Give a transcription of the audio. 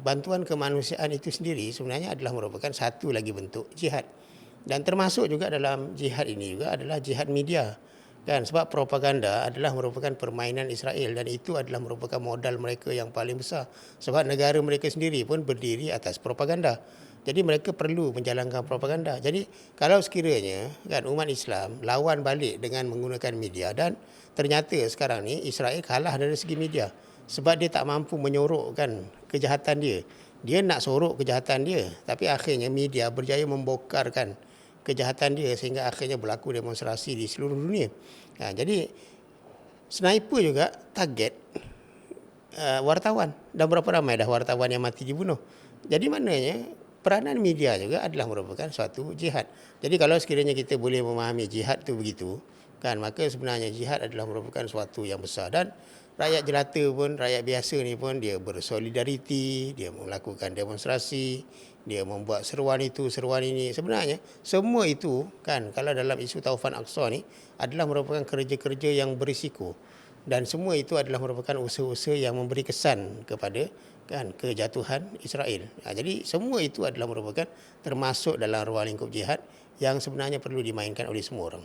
bantuan kemanusiaan itu sendiri sebenarnya adalah merupakan satu lagi bentuk jihad. Dan termasuk juga dalam jihad ini juga adalah jihad media. Kan sebab propaganda adalah merupakan permainan Israel dan itu adalah merupakan modal mereka yang paling besar. Sebab negara mereka sendiri pun berdiri atas propaganda. Jadi mereka perlu menjalankan propaganda. Jadi kalau sekiranya kan umat Islam lawan balik dengan menggunakan media dan ternyata sekarang ni Israel kalah dari segi media sebab dia tak mampu menyorokkan kejahatan dia. Dia nak sorok kejahatan dia tapi akhirnya media berjaya membokarkan kejahatan dia sehingga akhirnya berlaku demonstrasi di seluruh dunia. Ha, jadi sniper juga target uh, wartawan dan berapa ramai dah wartawan yang mati dibunuh. Jadi maknanya peranan media juga adalah merupakan suatu jihad. Jadi kalau sekiranya kita boleh memahami jihad tu begitu, kan maka sebenarnya jihad adalah merupakan suatu yang besar dan rakyat jelata pun, rakyat biasa ni pun dia bersolidariti, dia melakukan demonstrasi, dia membuat seruan itu, seruan ini. Sebenarnya semua itu kan kalau dalam isu Taufan Aqsa ni adalah merupakan kerja-kerja yang berisiko dan semua itu adalah merupakan usaha-usaha yang memberi kesan kepada kan kejatuhan Israel. Ha, jadi semua itu adalah merupakan termasuk dalam ruang lingkup jihad yang sebenarnya perlu dimainkan oleh semua orang.